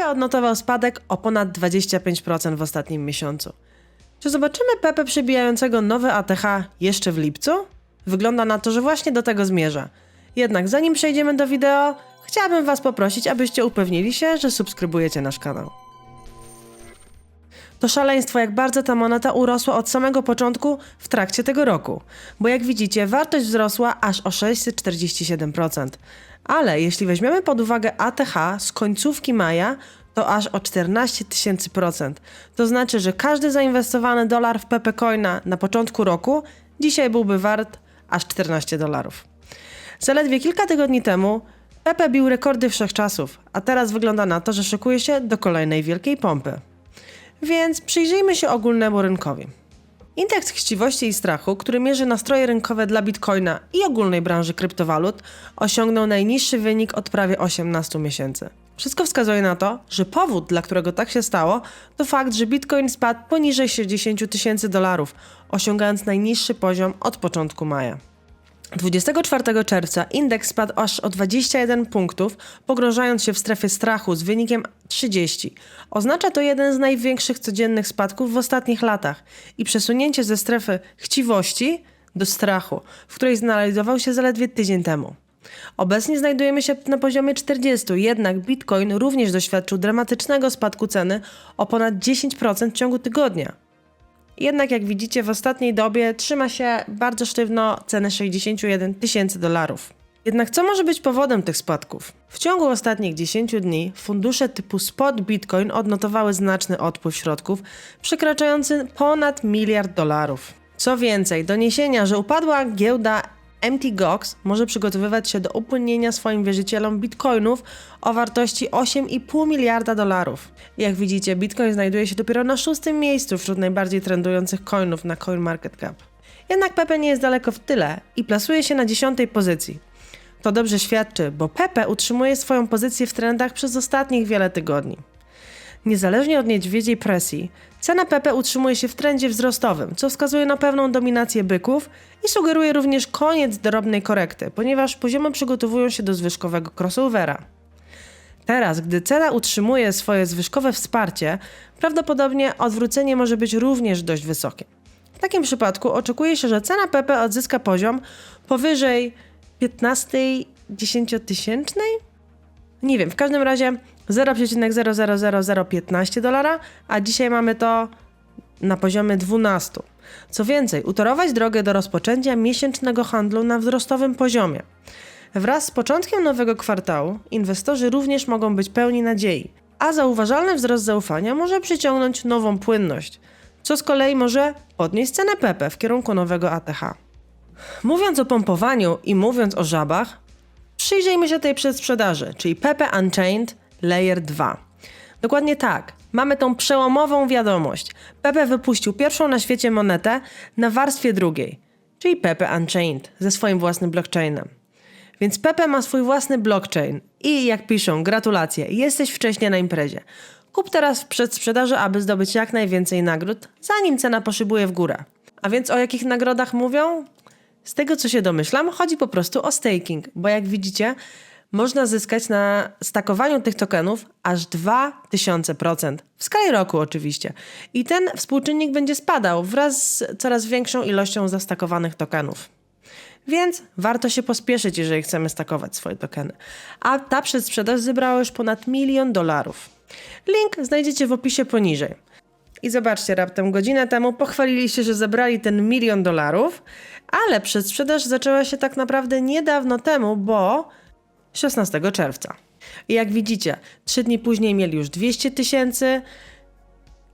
Pepe odnotował spadek o ponad 25% w ostatnim miesiącu. Czy zobaczymy Pepe przybijającego nowy ATH jeszcze w lipcu? Wygląda na to, że właśnie do tego zmierza. Jednak zanim przejdziemy do wideo, chciałabym Was poprosić, abyście upewnili się, że subskrybujecie nasz kanał. To szaleństwo, jak bardzo ta moneta urosła od samego początku w trakcie tego roku, bo jak widzicie, wartość wzrosła aż o 647%. Ale jeśli weźmiemy pod uwagę ATH z końcówki maja, to aż o 14 tysięcy procent. To znaczy, że każdy zainwestowany dolar w Pepe Coina na początku roku dzisiaj byłby wart aż 14 dolarów. Zaledwie kilka tygodni temu Pepe bił rekordy wszechczasów, a teraz wygląda na to, że szykuje się do kolejnej wielkiej pompy. Więc przyjrzyjmy się ogólnemu rynkowi. Indeks chciwości i strachu, który mierzy nastroje rynkowe dla bitcoina i ogólnej branży kryptowalut, osiągnął najniższy wynik od prawie 18 miesięcy. Wszystko wskazuje na to, że powód, dla którego tak się stało, to fakt, że bitcoin spadł poniżej 60 tysięcy dolarów, osiągając najniższy poziom od początku maja. 24 czerwca indeks spadł aż o 21 punktów, pogrążając się w strefie strachu z wynikiem 30. Oznacza to jeden z największych codziennych spadków w ostatnich latach i przesunięcie ze strefy chciwości do strachu, w której znajdował się zaledwie tydzień temu. Obecnie znajdujemy się na poziomie 40, jednak Bitcoin również doświadczył dramatycznego spadku ceny o ponad 10% w ciągu tygodnia. Jednak jak widzicie w ostatniej dobie trzyma się bardzo sztywno cenę 61 tysięcy dolarów. Jednak co może być powodem tych spadków? W ciągu ostatnich 10 dni fundusze typu spot Bitcoin odnotowały znaczny odpływ środków przekraczający ponad miliard dolarów. Co więcej, doniesienia, że upadła giełda Mt. Gox może przygotowywać się do upłynnienia swoim wierzycielom bitcoinów o wartości 8,5 miliarda dolarów. Jak widzicie, bitcoin znajduje się dopiero na szóstym miejscu wśród najbardziej trendujących coinów na CoinMarketCap. Jednak Pepe nie jest daleko w tyle i plasuje się na dziesiątej pozycji. To dobrze świadczy, bo Pepe utrzymuje swoją pozycję w trendach przez ostatnich wiele tygodni. Niezależnie od niedźwiedziej presji, cena Pepe utrzymuje się w trendzie wzrostowym, co wskazuje na pewną dominację byków i sugeruje również koniec drobnej korekty, ponieważ poziomy przygotowują się do zwyżkowego crossovera. Teraz, gdy cena utrzymuje swoje zwyżkowe wsparcie, prawdopodobnie odwrócenie może być również dość wysokie. W takim przypadku oczekuje się, że cena Pepe odzyska poziom powyżej 15 dziesięciotysięcznej? Nie wiem, w każdym razie 0,000015 dolara, a dzisiaj mamy to na poziomie 12. Co więcej, utorować drogę do rozpoczęcia miesięcznego handlu na wzrostowym poziomie. Wraz z początkiem nowego kwartału inwestorzy również mogą być pełni nadziei, a zauważalny wzrost zaufania może przyciągnąć nową płynność, co z kolei może podnieść cenę Pepe w kierunku nowego ATH. Mówiąc o pompowaniu i mówiąc o żabach, przyjrzyjmy się tej przedsprzedaży, czyli Pepe Unchained Layer 2. Dokładnie tak. Mamy tą przełomową wiadomość. Pepe wypuścił pierwszą na świecie monetę na warstwie drugiej, czyli Pepe Unchained, ze swoim własnym blockchainem. Więc Pepe ma swój własny blockchain i jak piszą, gratulacje, jesteś wcześniej na imprezie. Kup teraz w przedsprzedaży, aby zdobyć jak najwięcej nagród, zanim cena poszybuje w górę. A więc o jakich nagrodach mówią? Z tego co się domyślam, chodzi po prostu o staking, bo jak widzicie, można zyskać na stakowaniu tych tokenów aż 2000%. W skali roku oczywiście. I ten współczynnik będzie spadał wraz z coraz większą ilością zastakowanych tokenów. Więc warto się pospieszyć, jeżeli chcemy stakować swoje tokeny. A ta przedsprzedaż zebrała już ponad milion dolarów. Link znajdziecie w opisie poniżej. I zobaczcie, raptem godzinę temu pochwalili się, że zebrali ten milion dolarów, ale przedsprzedaż zaczęła się tak naprawdę niedawno temu, bo 16 czerwca. I jak widzicie, 3 dni później mieli już 200 tysięcy,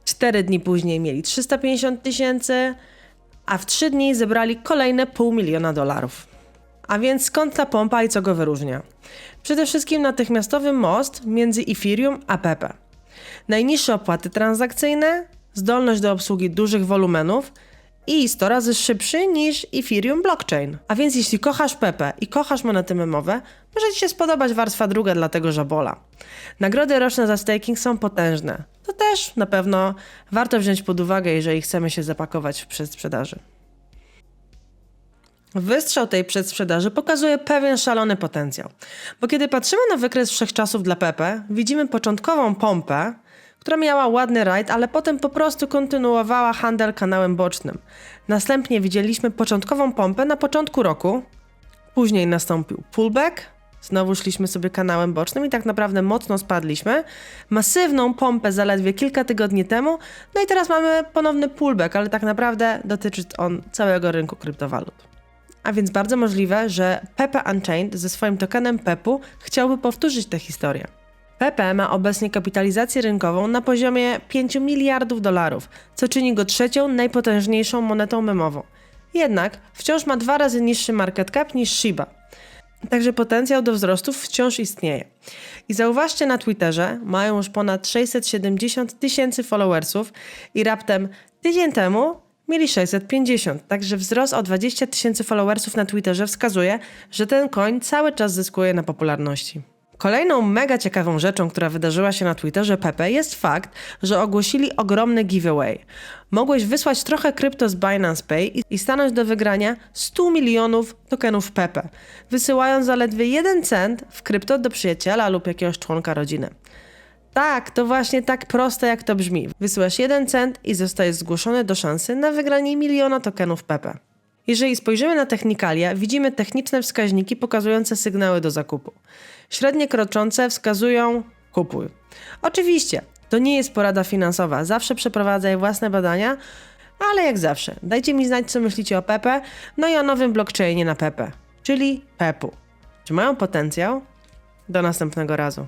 4 dni później mieli 350 tysięcy, a w 3 dni zebrali kolejne pół miliona dolarów. A więc skąd ta pompa i co go wyróżnia? Przede wszystkim natychmiastowy most między Ethereum a Pepe. Najniższe opłaty transakcyjne, zdolność do obsługi dużych wolumenów i 100 razy szybszy niż Ethereum blockchain. A więc jeśli kochasz Pepe i kochasz monety memowe, może Ci się spodobać warstwa druga dla tego żabola. Nagrody roczne za staking są potężne. To też na pewno warto wziąć pod uwagę, jeżeli chcemy się zapakować w przedsprzedaży. Wystrzał tej przedsprzedaży pokazuje pewien szalony potencjał. Bo kiedy patrzymy na wykres wszechczasów dla Pepe, widzimy początkową pompę, która miała ładny rajd, ale potem po prostu kontynuowała handel kanałem bocznym. Następnie widzieliśmy początkową pompę na początku roku, później nastąpił pullback, znowu szliśmy sobie kanałem bocznym i tak naprawdę mocno spadliśmy. Masywną pompę zaledwie kilka tygodni temu, no i teraz mamy ponowny pullback, ale tak naprawdę dotyczy on całego rynku kryptowalut. A więc bardzo możliwe, że Pepe Unchained ze swoim tokenem Pepu chciałby powtórzyć tę historię. Pepe ma obecnie kapitalizację rynkową na poziomie 5 miliardów dolarów, co czyni go trzecią najpotężniejszą monetą memową. Jednak wciąż ma dwa razy niższy market cap niż Shiba. Także potencjał do wzrostów wciąż istnieje. I zauważcie na Twitterze, mają już ponad 670 tysięcy followersów i raptem tydzień temu mieli 650. Także wzrost o 20 tysięcy followersów na Twitterze wskazuje, że ten coin cały czas zyskuje na popularności. Kolejną mega ciekawą rzeczą, która wydarzyła się na Twitterze Pepe jest fakt, że ogłosili ogromny giveaway. Mogłeś wysłać trochę krypto z Binance Pay i- stanąć do wygrania 100 milionów tokenów Pepe, wysyłając zaledwie 1 cent w krypto do przyjaciela lub jakiegoś członka rodziny. Tak, to właśnie tak proste jak to brzmi. Wysyłasz 1 cent i zostajesz zgłoszony do szansy na wygranie miliona tokenów Pepe. Jeżeli spojrzymy na technikalia, widzimy techniczne wskaźniki pokazujące sygnały do zakupu. Średnie kroczące wskazują kupuj. Oczywiście, to nie jest porada finansowa, zawsze przeprowadzaj własne badania, ale jak zawsze, dajcie mi znać, co myślicie o Pepe, no i o nowym blockchainie na Pepe, czyli Pepu. Czy mają potencjał? Do następnego razu.